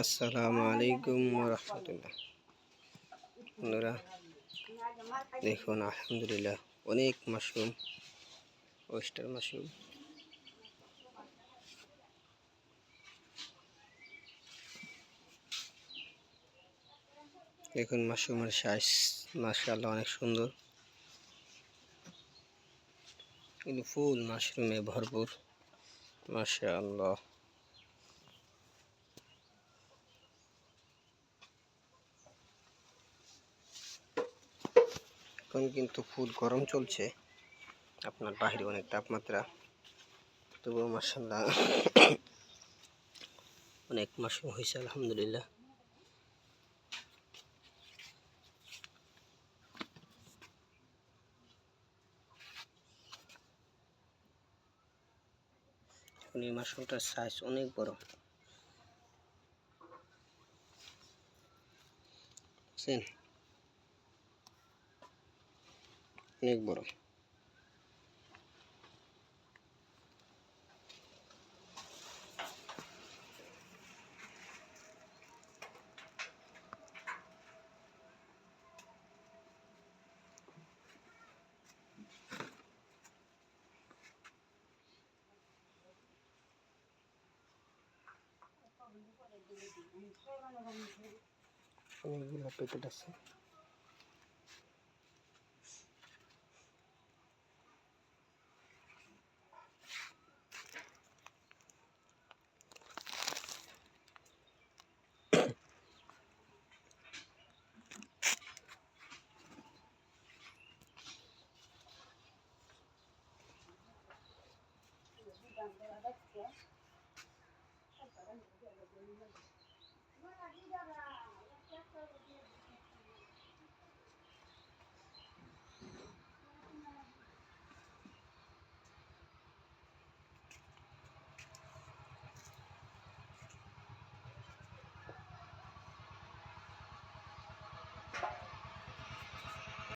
আসসালামু আলাইকুম রহমতুল্লাহ বন্ধুরা, দেখুন, আলহামদুলিল্লাহ, অনেক মাশরুম ওয়েস্টার মাশরুম। দেখুন, মাশরুমের সাইজ মাশাআল্লাহ অনেক সুন্দর। কিন্তু ফুল মাশরুমে ভরপুর, মাশাআল্লাহ। এখন কিন্তু ফুল গরম চলছে। আপনার বাইরে অনেক তাপমাত্রা। তবুও মার্শাল্লাহ অনেক মাশরুম হয়েছে, আলহামদুলিল্লাহ। এই মাশরুমটার সাইজ অনেক বড়। বুঝছেন? অনেক বড় অনেকগুলো প্যাকেট আছে